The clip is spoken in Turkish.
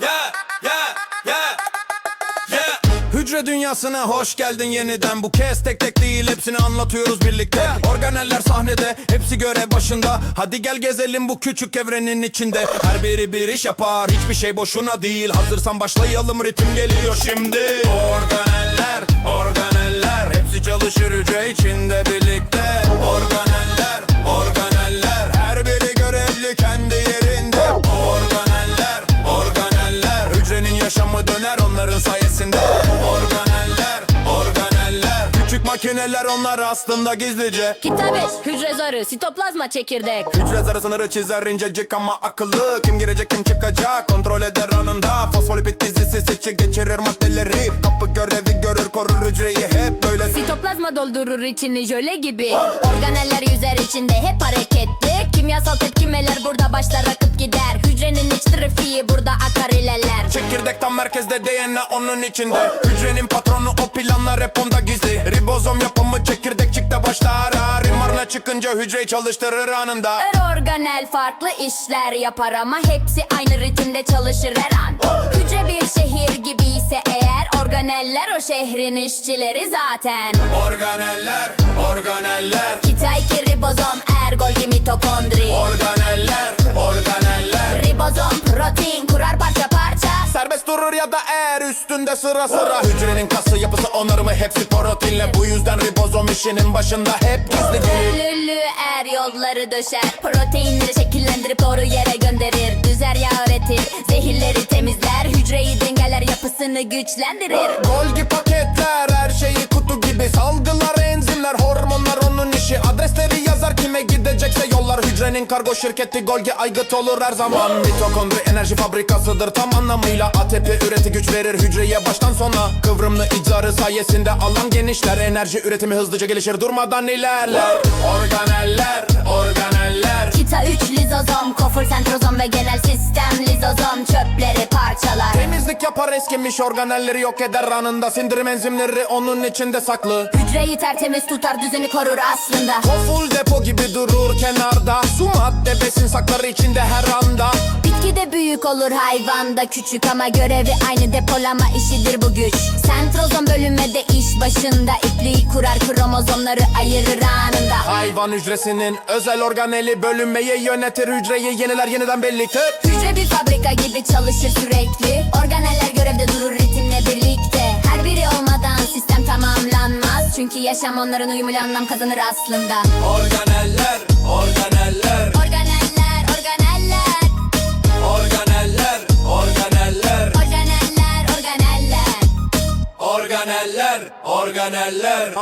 Yeah. Yeah, yeah. Yeah. Hücre dünyasına hoş geldin yeniden Bu kez tek tek değil hepsini anlatıyoruz birlikte Organeller sahnede hepsi görev başında Hadi gel gezelim bu küçük evrenin içinde Her biri bir iş yapar hiçbir şey boşuna değil Hazırsan başlayalım ritim geliyor şimdi Organeller, organeller Hepsi çalışır hücre içinde sayesinde Organeller, organeller. Küçük makineler onlar aslında gizlice. Kitabı, hücre zarı, sitoplazma çekirdek. Hücre zarı sınırı çizer incecik ama akıllı. Kim girecek kim çıkacak? Kontrol eder anında. Fosfolipid dizisi seçi geçirir maddeleri. Kapı görevi görür korur hücreyi. Hep böyle Sitoplazma doldurur içini jöle gibi. Organeller yüzer içinde hep hareketli. Kimyasal tepkimeler burada başlar akıp gider. Hücrenin iç trafiği burada akar ilerler Çekirdek tam merkezde DNA onun içinde. Hücrenin patronu o planlar hep onda gizli. Ribozom yapımı çekirdek çıkta başlar. Rimarına çıkınca hücreyi çalıştırır anında. Her organel farklı işler yapar ama hepsi aynı ritimde çalışır her an. Hücre bir şehir gibi ise eğer organeller o şehrin işçileri zaten. Organeller, organeller. Kitay ribozom, ergolgi mitokondri Organeller, da eğer üstünde sıra sıra. Hücrenin kası yapısı onarımı hepsi proteinle Bu yüzden ribozom işinin başında hep gizli Lülü er yolları döşer Proteinleri şekillendirip doğru yere gönderir. Düzer yağ üretir Zehirleri temizler. Hücreyi dengeler yapısını güçlendirir. Golgi paketler her şeyi kargo şirketi Golgi aygıt olur her zaman. Mitokondri enerji fabrikasıdır tam anlamıyla. ATP üreti güç verir hücreye baştan sona. Kıvrımlı icarı sayesinde alan genişler. Enerji üretimi hızlıca gelişir durmadan ilerler. Organeller, organeller. Kita 3 lizozom Kofur sentrozom ve genel sistem Lizozom. Çöpleri parçalar. Temizlik yapar eskimiş organelleri yok eder anında. Sindirim enzimleri onun içinde saklı. Hücreyi tertemiz tutar düzeni korur aslında. O full depo gibi besin saklar içinde her anda. Bitki de büyük olur hayvanda küçük ama görevi aynı depolama işidir bu güç. Sentrozom bölünmede iş başında ipliği kurar kromozomları ayırır anında. Hayvan hücresinin özel organeli bölünmeyi yönetir Hücreyi yeniler yeniden birlikte Hücre bir fabrika gibi çalışır sürekli. Organeller görevde durur ritimle birlikte. Her biri olmadan sistem tamamlanmaz. Çünkü yaşam onların uyumuyla anlam kazanır aslında. Organeller. Organeller, Organeller, organeller